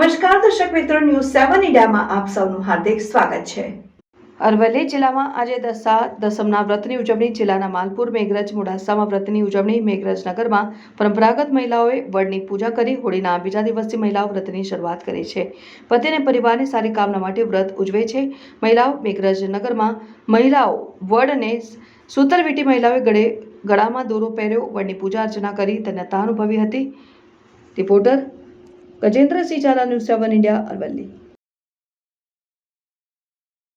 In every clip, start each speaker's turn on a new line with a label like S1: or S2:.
S1: મિત્રો ન્યૂઝ સેવન ઇન્ડિયામાં આપ સૌનું હાર્દિક સ્વાગત છે. અરવલ્લી જિલ્લામાં આજે દસા દસમના વ્રતની ઉજવણી, જિલ્લાના માલપુર, મેઘરજ, મોડાસામાં વ્રતની ઉજવણી, મેઘરજ નગરમાં પરંપરાગત મહિલાઓએ વડની પૂજા કરી, હોળીના બીજા દિવસથી મહિલાઓ વ્રતની શરૂઆત કરી છે. પતિ અને પરિવારની સારી કામના માટે વ્રત ઉજવે છે. મહિલાઓ મેઘરજ નગરમાં મહિલાઓ વડને સૂતર વીટી મહિલાઓએ ગળે ગળામાં દોરો પહેર્યો, વડની પૂજા અર્ચના કરી ધન્યતા અનુભવી હતી. Reporter Gajendrasinh Zala, news seven India, Aravalli.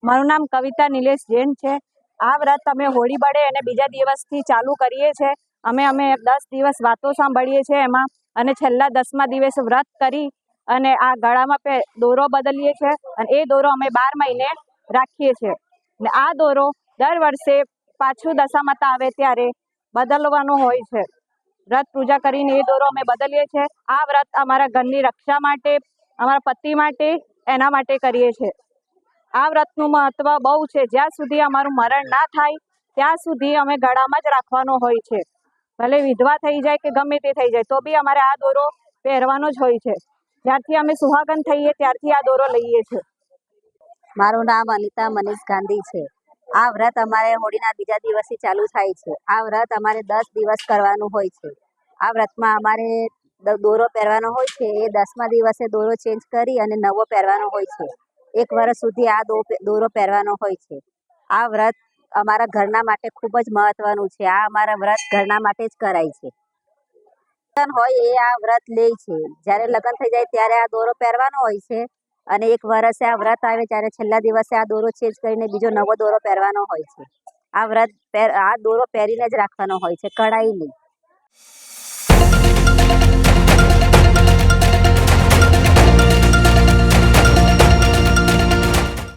S2: મારું નામ કવિતા નિલેશ જૈન છે. આ વ્રત અમે હોળી બળે અને બીજા દિવસથી ચાલુ કરીએ છીએ અમે અમે દસ દિવસ વાતો સાંભળીએ છીએ એમાં અને છેલ્લા દસમા દિવસે વ્રત કરી અને આ ગળામાં દોરો બદલીએ છીએ અને એ દોરો અમે બાર મહિને રાખીએ છીએ ને આ દોરો દર વર્ષે પાછું દશામાતા આવે ત્યારે બદલવાનો હોય છે. વ્રત પૂજા કરીને એ દોરો અમે બદલીએ છીએ. આ વ્રત અમારા ઘરની રક્ષા માટે, અમારા પતિ માટે, એના માટે કરીએ છીએ. આ વ્રતનું મહત્વ બહુ છે. જ્યાં સુધી અમારું મરણ ના થાય, ત્યાં સુધી અમે ગળામાં જ રાખવાનો હોય છે. ભલે વિધવા થઈ જાય કે ગમે તે થઈ જાય, તો બી અમારે આ દોરો પહેરવાનો જ હોય છે. જ્યારથી અમે સુહાગન થઈએ, ત્યારથી આ દોરો લઈએ છીએ
S3: મારું નામ અનિતા મનીષ ગાંધી છે. આ વ્રત અમારે હોળીના બીજા દિવસથી ચાલુ થાય છે. આ વ્રત અમારે દસ દિવસ કરવાનું હોય છે. આ વ્રતમાં અમારે દોરો પહેરવાનો હોય છે. એ દસમા દિવસે દોરો ચેન્જ કરી અને નવો પહેરવાનો હોય છે. એક વર્ષ સુધી આ દોરો પહેરવાનો હોય છે. આ વ્રત અમારા ઘરના માટે ખૂબ જ મહત્વનું છે. આ અમારા વ્રત ઘરના માટે જ કરાય છે. હોય એ આ વ્રત લે છે. જ્યારે લગ્ન થઈ જાય ત્યારે આ દોરો પહેરવાનો હોય છે. અને એક વર્ષે આ વ્રત આવે ત્યારે છેલ્લા દિવસે આ દોરો ચેન્જ કરીને બીજો નવો દોરો પહેરવાનો હોય છે. આ વ્રત આ દોરો પહેરીને જ રાખવાનો હોય છે કઢાઈ નહીં